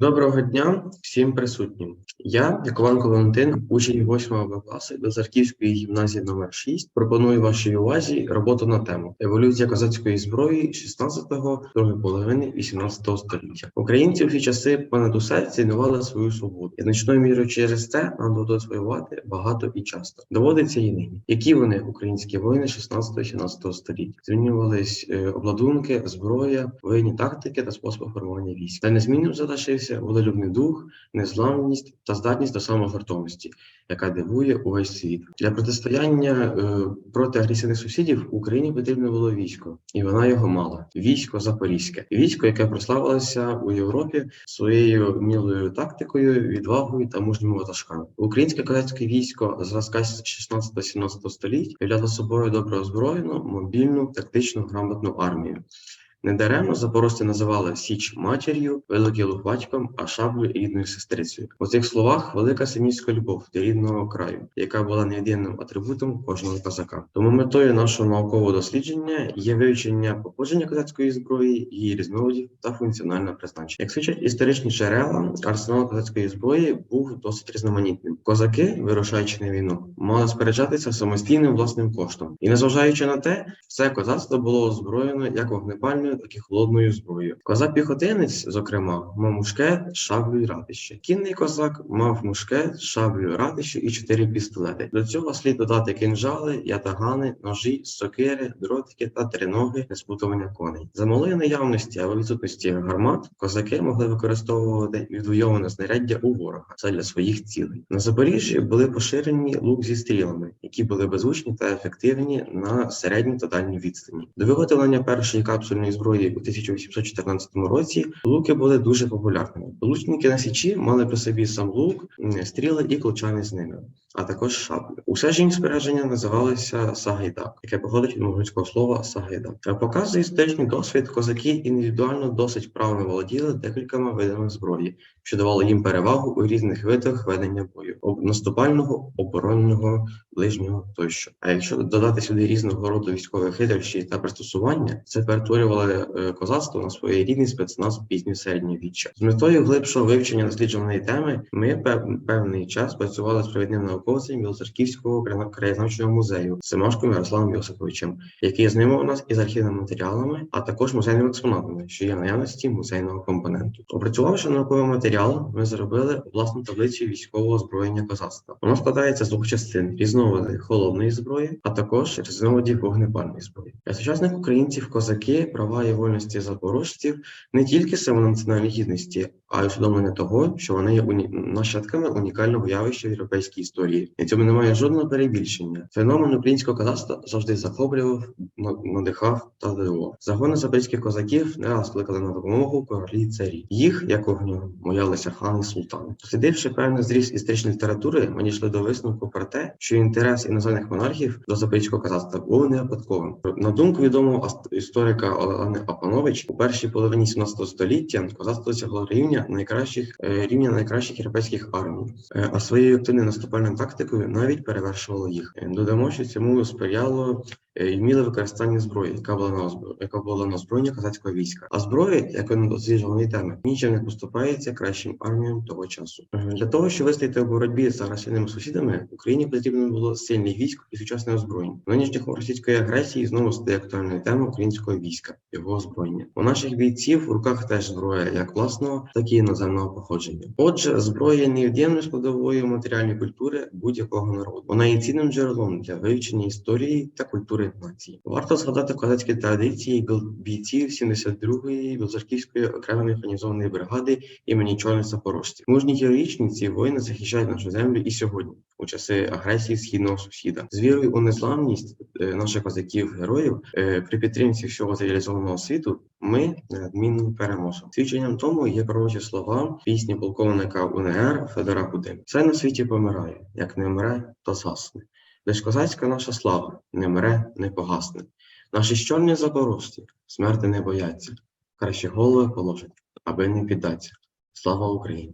Доброго дня всім присутнім. Я, Яковенко Валентин, учень 8 Б класу Безарківської гімназії номер 6 пропоную вашій увазі роботу на тему Еволюція козацької зброї 16-го, другої половини 18 століття. Українці в ті часи понад усе цінували свою свободу. І значною мірою через це нам доводилось воювати багато і часто. Доводиться і нині. Які вони українські воїни 16-17 століття? Змінювались е, обладунки, зброя, воєнні тактики та способи формування військ. Та незмінним залишився волелюбний дух, незламність та здатність до саможертовності, яка дивує увесь світ. Для протистояння е, проти агресивних сусідів Україні потрібно було військо, і вона його мала. Військо Запорізьке, військо, яке прославилося у Європі своєю вмілою тактикою, відвагою та мужніми ватажками. Українське козацьке військо зразка 16-17 століть являло собою добре озброєну, мобільну, тактично грамотну армію. Недаремно запорожці називали Січ матір'ю, Великий Луг батьком, а шаблю рідною сестрицею. У цих словах велика синівська любов до рідного краю, яка була невід'ємним атрибутом кожного козака. Тому метою нашого наукового дослідження є вивчення походження козацької зброї, її різновидів та функціональне призначення. Як свідчать історичні джерела, арсенал козацької зброї був досить різноманітним. Козаки, вирушаючи на війну, мали сперечатися самостійним власним коштом, і незважаючи на те, все козацтво було озброєно як вогнепальною, так і холодною зброєю. Козак-піхотинець, зокрема, мав мушкет, шаблю і ратище. Кінний козак мав мушкет, шаблю, ратище і чотири пістолети. До цього слід додати кинжали, ятагани, ножі, сокири, дротики та триноги для спутування коней. За малої наявності або відсутності гармат козаки могли використовувати відвойоване знаряддя у ворога задля своїх цілей. На Запоріжжі були поширені лук зі стрілами, які були беззвучні та ефективні на середній та дальній відстані. До виготовлення першої капсульної зброї у 1814 році луки були дуже популярними. Лучники на січі мали при собі сам лук, стріли і колчани з ними, а також шаблю. Усе ж спорядження називалося сагайдак, яке походить від монгольського слова сагайдак. Е, Показує історичний досвід, козаки індивідуально досить вправно володіли декількома видами зброї, що давало їм перевагу у різних видах ведення бою наступального, оборонного, ближнього тощо. А якщо додати сюди різного роду військові хитрощі та пристосування, це перетворювало е, козацтво на своєрідний спецназ пізньої середньовіччя. З метою глибшого вивчення досліджуваної теми ми пев- певний час працювали з провідним науковцем Білоцерківського краєзнавчого музею Семашком Ярославом Йосиповичем, який знайомив нас із архівними матеріалами, а також музейними експонатами, що є наявності музейного компоненту. Опрацювавши науковий матеріал, ми зробили власну таблицю військового озброєння козацтва. Воно складається з двох частин: різновиди холодної зброї, а також різновидів вогнепальної зброї. Для сучасних українців козаки, права і вольності запорожців не тільки символ національної гідності, а й усвідомлення того, що вони є уні... нащадками унікального явища в європейській історії. І цьому немає жодного перебільшення. Феномен українського козацтва завжди захоплював, надихав та дивував. Загони запорізьких козаків не раз кликали на допомогу королі царі. Їх, як вогню, боялися хани султани. Дослідивши певний зріст історичної літератури, ми дійшли до висновку про те, що інтерес іноземних монархів до запорізького козацтва був не випадковим. На думку відомого історика Олени Апанович, у першій половині 17 століття козацтво досягло рівня найкращих е, рівня найкращих європейських армій, Е, а своєю активною наступальною тактикою навіть перевершувало їх. Додамо, що цьому сприяло і вміле використання зброї, яка була на озбро- яка була на озброєння козацького війська. А зброя, як на досліджуваної теми, нічим не поступається кращим арміям того часу. Е, Для того, щоб вистояти у боротьбі з агресивними сусідами, Україні потрібно було сильне військо і сучасне озброєння. Нинішніх російської агресії знову стає актуальною тема українського війська, його озброєння. У наших бійців в руках теж зброя як власного, так і іноземного походження. Отже, зброя є невід'ємною складовою матеріальної культури будь-якого народу. Вона є цінним джерелом для вивчення історії та культури нації. Варто згадати козацькі традиції бійців 72-ї Білозерківської окремої механізованої бригади імені Чорних Запорожців. Мужні героїчні ці воїни захищають нашу землю і сьогодні, у часи агресії східного сусіда. З вірою у незламність е, наших козаків-героїв е, при підтримці всього цивілізованого світу ми неодмінно переможемо. Свідченням тому є пророчі слова пісні полковника УНР Федора Кудим. Все на світі помирає, як не мре, то згасне. Лиш козацька наша слава не мре, не погасне. Наші щорні запорожці смерти не бояться, краще голови положать, аби не піддаться. Слава Україні!